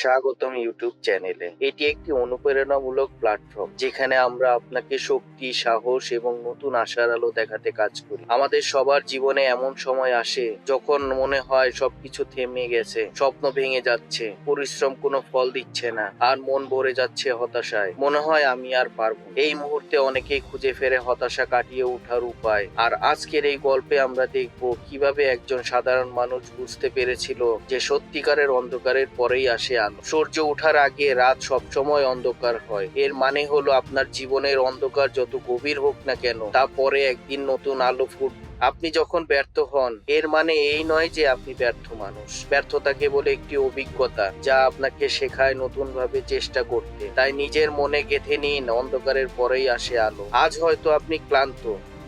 স্বাগতম ইউটিউব চ্যানেলে। এটি একটি অনুপ্রেরণামূলক প্ল্যাটফর্ম, যেখানে আমরা আপনাকে শক্তি, সাহস এবং নতুন আশার আলো দেখাতে কাজ করি। আমাদের সবার জীবনে এমন সময় আসে যখন মনে হয় সবকিছু থেমে গেছে, স্বপ্ন ভেঙে যাচ্ছে, পরিশ্রম কোনো ফল দিচ্ছে না, আর মন ভরে যাচ্ছে হতাশায়। মনে হয় আমি আর পারব এই মুহূর্তে অনেকেই খুঁজে ফেরে হতাশা কাটিয়ে ওঠার উপায়। আর আজকের এই গল্পে আমরা দেখব কীভাবে একজন সাধারণ মানুষ বুঝতে পেরেছিল যে সত্যিকারের অন্ধকারের পরেই আসে আলো। সূর্য ওঠার আগে রাত সবসময় অন্ধকার হয়। এর মানে হলো আপনার জীবনের অন্ধকার যত গভীর হোক না কেন, তা পরে একদিন নতুন আলো ফুট আপনি যখন ব্যর্থ হন, এর মানে এই নয় যে আপনি ব্যর্থ মানুষ। ব্যর্থতা কেবল একটি অভিজ্ঞতা যা আপনাকে শেখায় নতুন ভাবে চেষ্টা করতে। তাই নিজের মনে গেঁথে নিন, অন্ধকারের পরেই আসে আলো। আজ হয়তো আপনি ক্লান্ত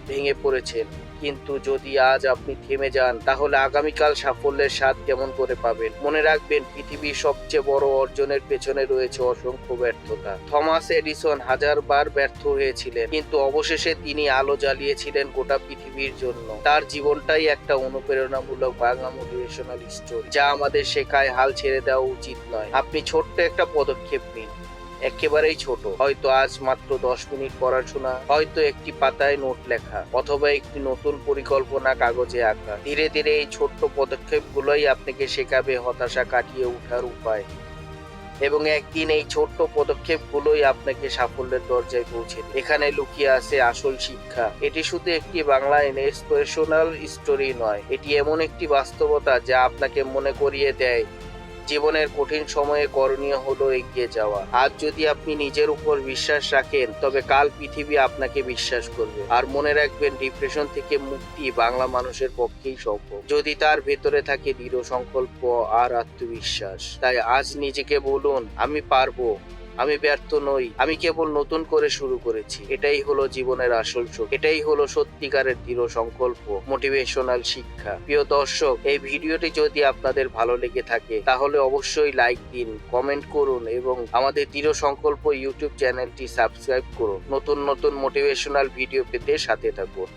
ভেঙে পড়েছেন। কিন্তু যদি আজ আপনি থেমে যান, তাহলে আগামীকাল সাফল্যের স্বাদ কেমন করে পাবেন? মনে রাখবেন, পৃথিবীর সবচেয়ে বড় অর্জনের পেছনে রয়েছে অসংখ্য ব্যর্থতা। থমাস এডিসন হাজারবার ব্যর্থ হয়েছিলেন, কিন্তু অবশেষে তিনি আলো জ্বালিয়েছিলেন গোটা পৃথিবীর জন্য। তার জীবনটাই একটা অনুপ্রেরণামূলক বাংলা মোটিভেশনাল স্টোরি যা আমাদের শেখায় হাল ছেড়ে দেওয়া উচিত নয়। আপনি ছোট্ট একটা পদক্ষেপ নিন। একেবারেই ছোট। হয়তো আজ মাত্র দশ মিনিট পড়াশোনা, হয়তো একটি পাতায় নোট লেখা, অথবা একটি নতুন পরিকল্পনা কাগজে আঁকা। ধীরে ধীরে এই ছোট্ট পদক্ষেপগুলোই আপনাকে শেখাবে হতাশা কাটিয়ে ওঠার উপায়। এবং একদিন এই ছোট্ট পদক্ষেপগুলোই আপনাকে সাফল্যের দরজায় পৌঁছে এখানে লুকিয়ে আছে আসল শিক্ষা। এটি শুধু একটি বাংলা ইন্সপিরেশনাল স্টোরি নয়, এটি এমন একটি বাস্তবতা যা আপনাকে মনে করিয়ে দেয় জীবনের কঠিন সময়ে করণীয় হলো এগিয়ে যাওয়া। আজ যদি আপনি নিজের উপর বিশ্বাস রাখেন, তবে কাল পৃথিবী আপনাকে বিশ্বাস করবে। আর মনে রাখবেন, ডিপ্রেশন থেকে মুক্তি বাংলা মানুষের পক্ষেই সম্ভব। যদি তার ভেতরে থাকে দৃঢ় সংকল্প আর আত্মবিশ্বাস। তাই আজ নিজেকে বলুন, আমি পারব। আমি ব্যর্থ নই। আমি কেবল নতুন করে শুরু করেছি। এটাই হলো জীবনের আসল সুখ এটাই হলো সত্যিকারের দৃঢ় সংকল্প মোটিভেশনাল শিক্ষা। প্রিয় দর্শক, এই ভিডিওটি যদি আপনাদের ভালো লেগে থাকে, তাহলে অবশ্যই লাইক দিন কমেন্ট করুন এবং আমাদের দৃঢ় সংকল্প ইউটিউব চ্যানেলটি সাবস্ক্রাইব করুন। নতুন নতুন মোটিভেশনাল ভিডিও পেতে সাথে থাকুন।